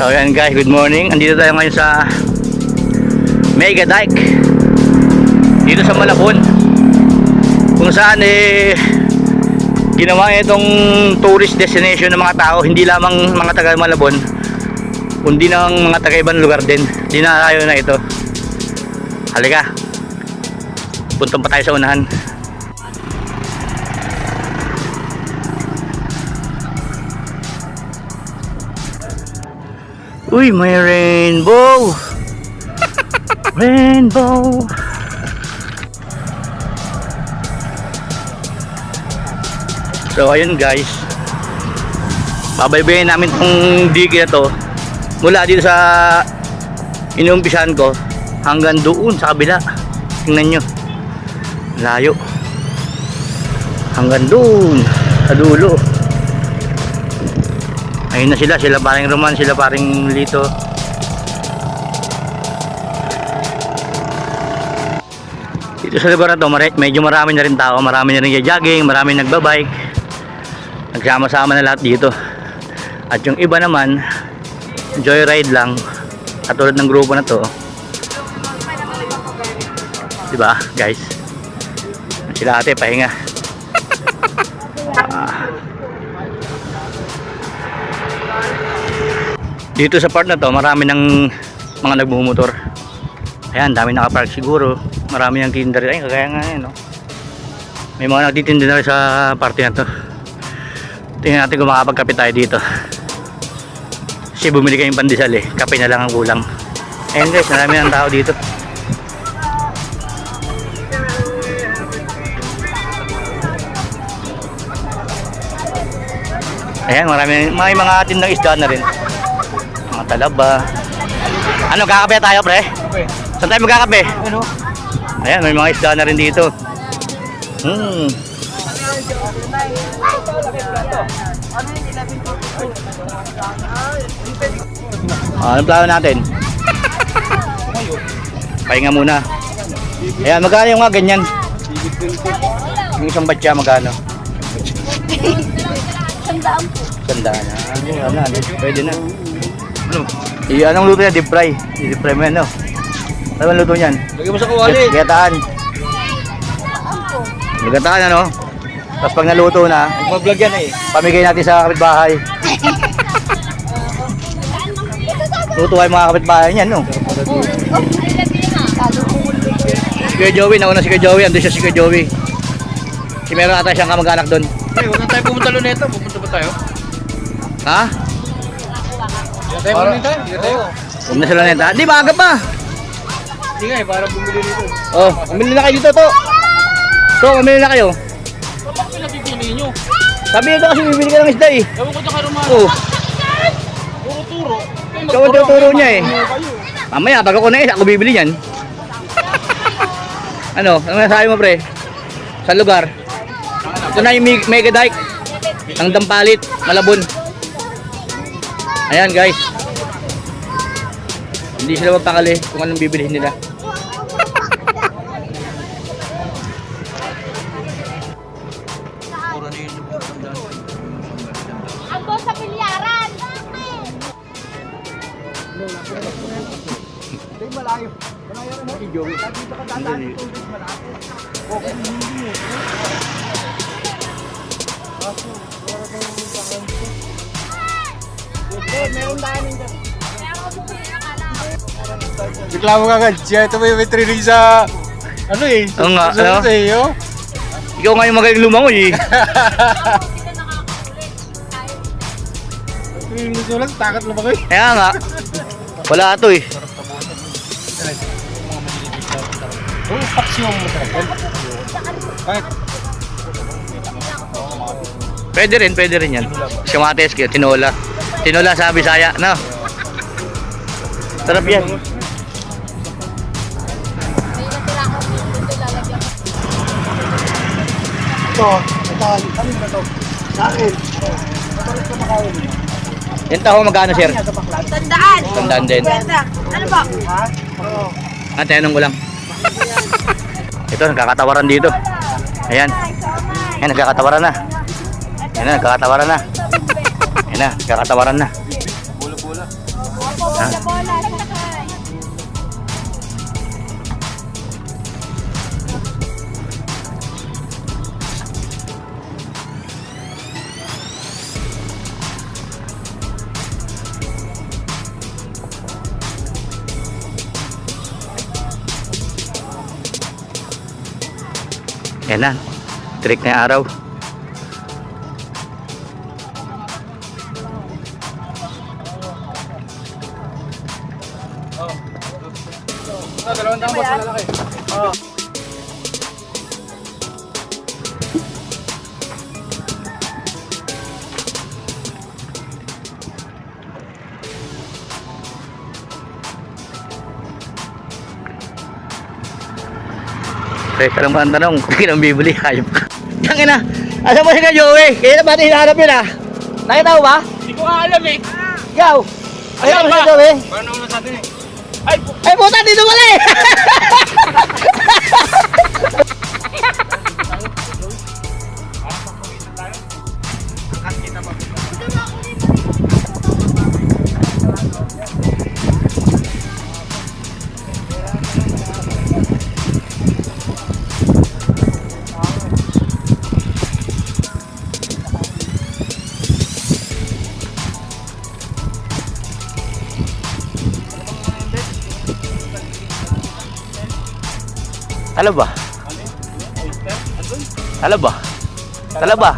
So yan guys, good morning. Andito tayo ngayon sa Mega Dike. Dito sa Malabon. Kung saan eh ginawa itong tourist destination ng mga tao, hindi lamang mga taga Malabon, kundi ng mga taga ibang lugar din. Dinarayo na ito. Halika. Punta pa tayo sa unahan. Uy, may rainbow! rainbow! So, ayun guys. Babaybayin namin tong digi na to. Mula dito sa inumpisahan ko hanggang doon sa kabila. Tingnan nyo. Layo. Hanggang doon sa dulo. Ayun na sila, sila paring Roman, sila paring Lito. Dito sa lugar na to, medyo marami na rin tao, marami na rin jogging, marami nagbabike. Nagsama-sama na lahat dito. At yung iba naman, joyride lang, katulad ng grupo na to. Diba, guys? Sila ate, pahinga. Dito sa part na to, marami ng mga nagmumotor. Ayan, dami nakapark siguro. Marami ng tinda rin. Ay, kagaya nga yan, no? May mga nagtitinda na sa parte na to. Tingnan natin kung makapagkape tayo dito. Kasi bumili kayong pandesal eh. Kape na lang ang kulang. Ayan guys, marami ng tao dito. Ayan, marami, may mga tindang isda na rin. Mga talaba. Ano, kakape tayo, pre? Okay. Saan tayo magkakape? Ano? Ayan, may mga isda na rin dito. Hmm. Ah, anong plano natin? Pahinga muna. Ayan, magkano yung mga ganyan? Yung isang batya, magkano? Sandaan po. Sandaan na. Ano, ano, pwede na. Ano? I, anong luto niya? Deep fry. Deep fry mo yan, no? Ano luto niyan? Lagyan mo sa kawali. Gataan. Gataan, ano? Tapos pag naluto na, Mag-vlog yan eh. pamigay natin sa kapitbahay. Tutuwa yung mga kapitbahay niyan, no? Si Kuya Joey, nauna si Kuya Joey, andun siya si Kuya Joey. Si meron ata siyang kamag-anak doon. Hey, huwag na tayo pumunta luneta. Pupunta ba tayo? Ha? Tayo pumunta. Hindi na tayo. Huwag na sila neta. Di, maaga pa. Hindi nga eh, para bumili dito. Oh, mamili na kayo dito, to. To, mamili na kayo. Kapag pinapipili nyo. Sabi ito kasi bibili ka ng isda eh. Ewan ko dyan kay Romano. Oh, Puro turo. ikaw ang tinuturo niya eh. Mamaya, pag ako na isa, ako bibili yan. Ano? Ano masasabi mo, pre? Sa lugar? Ito na yung Meg- Mega Dike. Ang Dampalit, Malabon. Ayan, guys. Hindi sila mapakali kung anong bibilihin nila. Puro na yun yung pagkandaan. Ando sa pilyaran. Reklamo ka agad. Siya ito may may training sa... Ano eh? Oo nga, Sa- ano? Sa iyo. Ikaw nga yung magaling lumangoy eh. Training sa lang. Takat na ba kayo? Kaya nga. Wala to eh. Oo, paks yung. Bakit? Pwede rin, pwede rin yan. Kamatis, tinola. Tinola sa Bisaya, no? Sarap yan. Na. Ito, ito, kami ba ito? Sa akin. Matalit ka makain. Yung taho magkano, sir? Tandaan. Tandaan din. Ano ba? Ha? Oo. Ah, tinanong ko lang. Ito, nagkakatawaran dito. Ayan. Ayan, nagkakatawaran na. Ayan na, nagkakatawaran na. Na, nagkakatawaran na. Bula-bula. Opo, bola-bola. Ayan na. Trick na yung araw. Ito, dalawang daan boss, malalaki. Oo. Teka lang ba ang tanong kung kinang bibili hayop ka. Tangin na. Asa mo si ka Joey? Kaya na ba hinahanap yun ah? Nakita mo ba? Hindi ko alam eh. Ikaw! Nakita mo si Joey? Paano naman sa atin eh? Ay. Ay puta dito pala eh! Talo ba? Talo ba? Talo ba?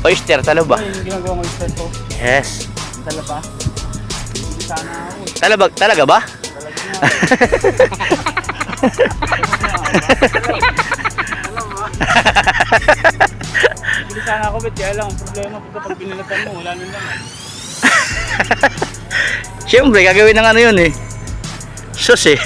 Oyster, talo ba? Ay, yung ginagawa ko yung ko. Yes. Hindi sana ako eh. Talo ba? Talaga ba? Hindi sana ako, bet. Kaya lang, ang problema pagka pag pinilatan mo, wala nang laman. Siyempre, gagawin ng ano yun eh. Sus eh.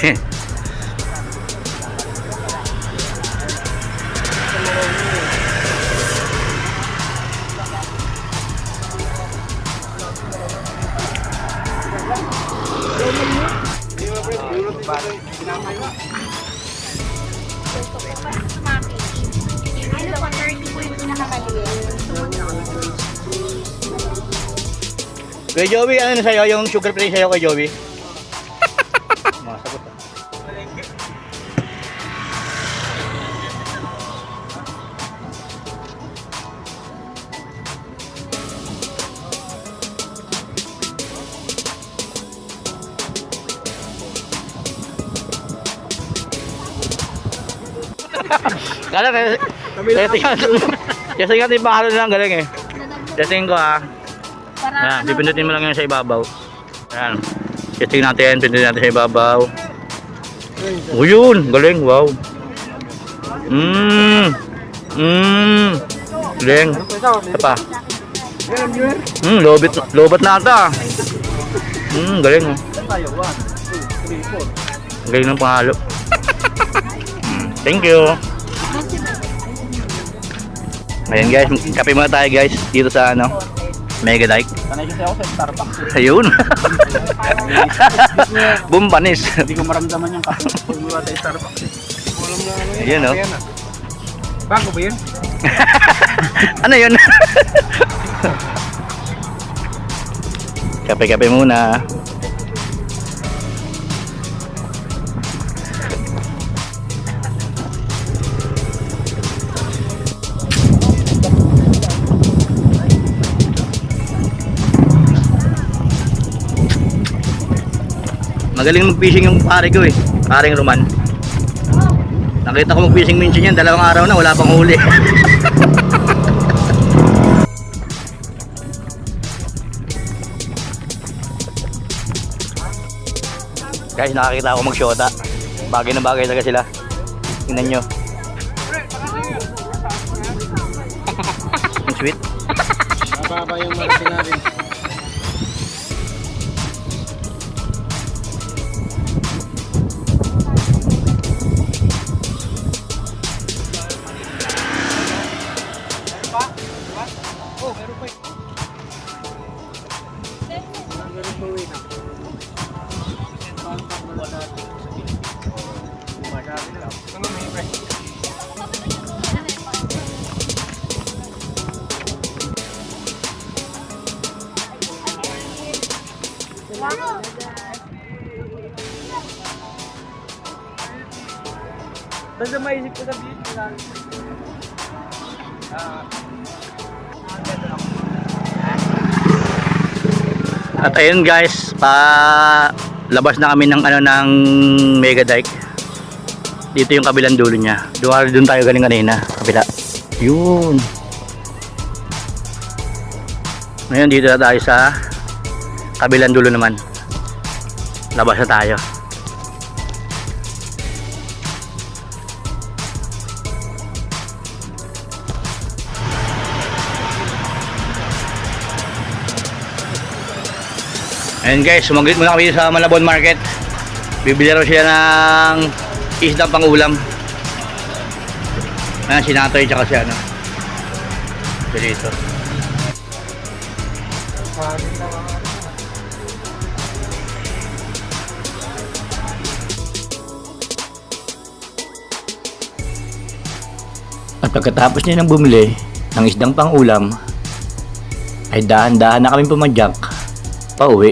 Ano pa, 30 po yung pinakamaliit. Kay Joey, ano na sa'yo? Yung sugar free sa'yo kay Joey? Kala ka, testing ka. Testing ka, di pa halo lang galing eh. Testing ko ah. Para Ayan, ano, pipindutin mo lang yun sa ibabaw. Ayan. Testing natin, pindutin natin sa ibabaw. O yun, galing, wow. Mmm. Mmm. Galing. Isa pa. Mmm, lobit, lobat na ata. Mmm, galing oh. Tayo, 1, 2, 3, 4. Galing ng pangalo. Thank you. Ayan guys, kape muna tayo guys dito sa ano, Mega Dike. Sanay kasi ako sa Starbucks. Ayun. Bumpanis. Hindi ko maramdaman yung kape. Mula sa Starbucks Ayun, oh. Ayan, ah. Bago ba yun? ano yun? Kape-kape muna. Magaling mag-fishing yung pare ko eh. Paring Roman. Nakita ko mag-fishing minsan yan, dalawang araw na, wala pang huli. Guys, nakakita ako mag-shota. Bagay na bagay talaga sila. Tingnan nyo. sweet. Mababa yung margin Basta maisip ko sabihin ko lang. At ayun guys, pa labas na kami ng ano ng Mega Dike. Dito yung kabilang dulo niya. Doon doon tayo galing kanina, kabila. Yun. Ngayon dito na tayo sa kabilang dulo naman. Labas na tayo. Ayun guys, sumaglit muna kami sa Malabon Market. Bibili raw siya ng isdang pang ulam. Ayan, si Natoy tsaka si ano. Dito. Pagkatapos niya nang bumili ng isdang pang ulam, ay dahan-dahan na kami pumadyak pauwi.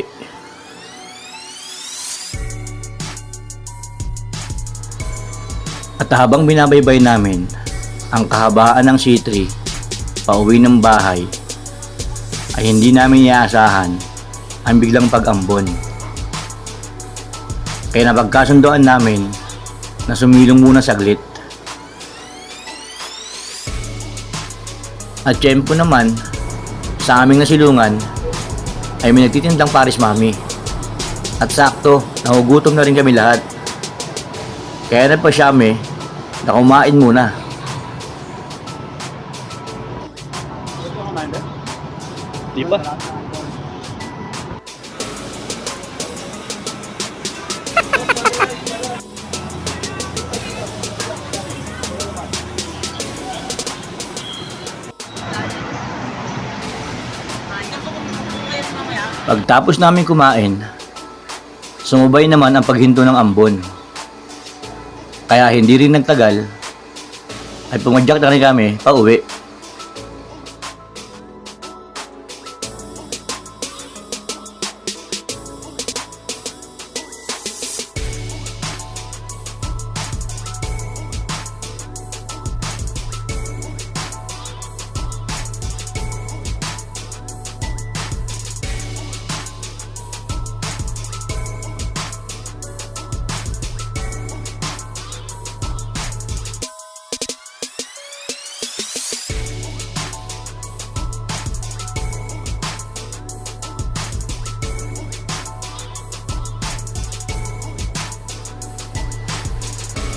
At habang binabaybay namin ang kahabaan ng C3 pauwi ng bahay ay hindi namin iaasahan ang biglang pag-ambon. Kaya napagkasundoan namin na sumilong muna saglit. At tiyempo naman, sa aming nasilungan, ay may nagtitindang Paris Mami. At sakto, nahugutom na rin kami lahat. Kaya nagpasyami na kumain muna. Di? Pagtapos namin kumain, sumubay naman ang paghinto ng ambon. Kaya hindi rin nagtagal, ay pumadyak na rin kami pa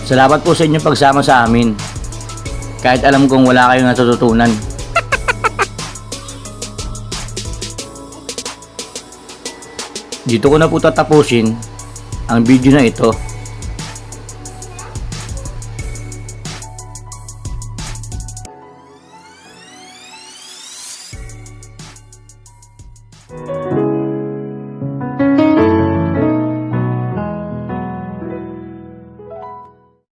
Salamat po sa inyong pagsama sa amin. Kahit alam kong wala kayong natututunan. Dito ko na po tatapusin ang video na ito.